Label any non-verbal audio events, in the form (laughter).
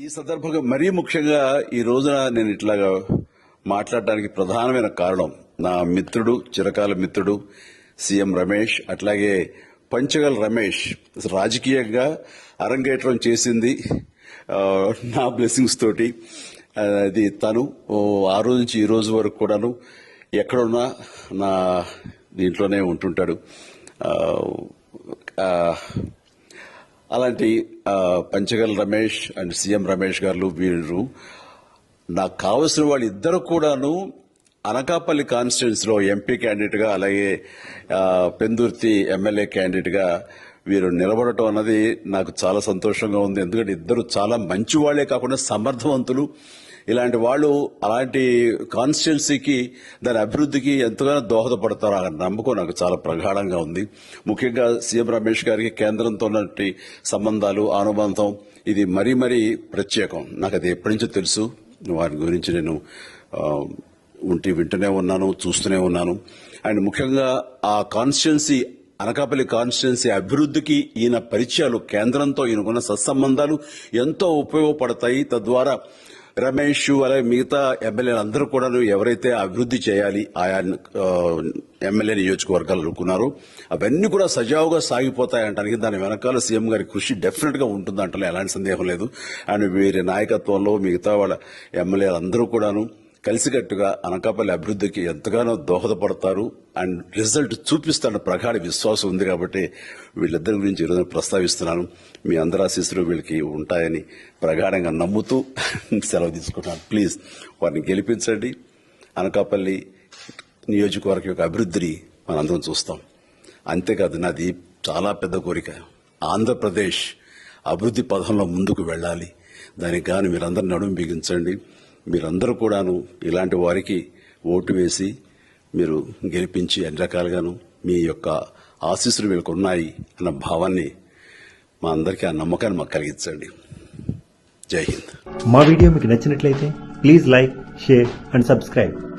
ఈ సందర్భంగా మరీ ముఖ్యంగా ఈ రోజున నేను ఇట్లాగా మాట్లాడడానికి ప్రధానమైన కారణం నా మిత్రుడు చిరకాల మిత్రుడు సీఎం రమేష్ అట్లాగే పంచగల్ రమేష్ రాజకీయంగా అరంగేట్రం చేసింది. నా బ్లెస్సింగ్స్ తోటి. అది తను ఆ రోజు నుంచి ఈ రోజు వరకు కూడాను ఎక్కడున్నా నా దీంట్లోనే ఉంటుంటాడు. అలాంటి పంచగల్ రమేష్ అండ్ సీఎం రమేష్ గారు వీరు నాకు కావలసిన వాళ్ళు ఇద్దరు కూడాను అనకాపల్లి కాన్స్టిట్యున్సీలో ఎంపీ క్యాండిడేట్గా అలాగే పెందుర్తి ఎమ్మెల్యే క్యాండిడేట్గా వీరు నిలబడటం అన్నది నాకు చాలా సంతోషంగా ఉంది. ఎందుకంటే ఇద్దరు చాలా మంచి వాళ్ళే కాకుండా సమర్థవంతులు. ఇలాంటి వాళ్ళు అలాంటి కాన్స్టిట్యున్సీకి దాని అభివృద్ధికి ఎంతగానో దోహదపడతారు అనే నమ్మకం నాకు చాలా ప్రగాఢంగా ఉంది. ముఖ్యంగా సీఎం రమేష్ గారికి కేంద్రంతో ఉన్నటువంటి సంబంధాలు అనుబంధం ఇది మరీ మరీ ప్రత్యేకం. నాకు అది ఎప్పటి నుంచో తెలుసు. వారి గురించి నేను ఉంటి వింటూనే ఉన్నాను చూస్తూనే ఉన్నాను. అండ్ ముఖ్యంగా ఆ కాన్స్టిట్యున్సీ అనకాపల్లి కాన్స్టిట్యున్సీ అభివృద్ధికి ఈయన పరిచయాలు కేంద్రంతో ఈయనకున్న సత్సంబంధాలు ఎంతో ఉపయోగపడతాయి. తద్వారా రమేష్ అలాగే మిగతా ఎమ్మెల్యేలు అందరూ కూడా ఎవరైతే అభివృద్ధి చేయాలి ఆయా ఎమ్మెల్యే నియోజకవర్గాలు అనుకున్నారో అవన్నీ కూడా సజావుగా సాగిపోతాయంటానికి దాని వెనకాల సీఎం గారి కృషి డెఫినెట్గా ఉంటుంది అంటే ఎలాంటి సందేహం లేదు. అండ్ వీరి నాయకత్వంలో మిగతా వాళ్ళ ఎమ్మెల్యేలు అందరూ కూడాను కలిసికట్టుగా అనకాపల్లి అభివృద్ధికి ఎంతగానో దోహదపడతారు. అండ్ రిజల్ట్ చూపిస్తారన్న ప్రగాఢ విశ్వాసం ఉంది కాబట్టి వీళ్ళిద్దరి గురించి ఈరోజు ప్రస్తావిస్తున్నాను. మీ అందరి ఆశీస్సులు వీళ్ళకి ఉంటాయని ప్రగాఢంగా నమ్ముతూ (laughs) సెలవు తీసుకుంటాను ప్లీజ్ వారిని గెలిపించండి. అనకాపల్లి నియోజకవర్గం యొక్క అభివృద్ధిని మనందరం చూస్తాం. అంతేకాదు నాది చాలా పెద్ద కోరిక. ఆంధ్రప్రదేశ్ అభివృద్ధి పథంలో ముందుకు వెళ్ళాలి. దానికి గాను మీరందరూ నడుము బిగించండి. మీరందరూ కూడాను ఇలాంటి వారికి ఓటు వేసి మీరు గెలిపించి అన్ని రకాలుగాను మీ యొక్క ఆశీస్సులు వీళ్ళకు ఉన్నాయి అన్న భావాన్ని మా అందరికీ ఆ నమ్మకాన్ని మాకు కలిగించండి. జై హింద్. మా వీడియో మీకు నచ్చినట్లయితే please like share and subscribe.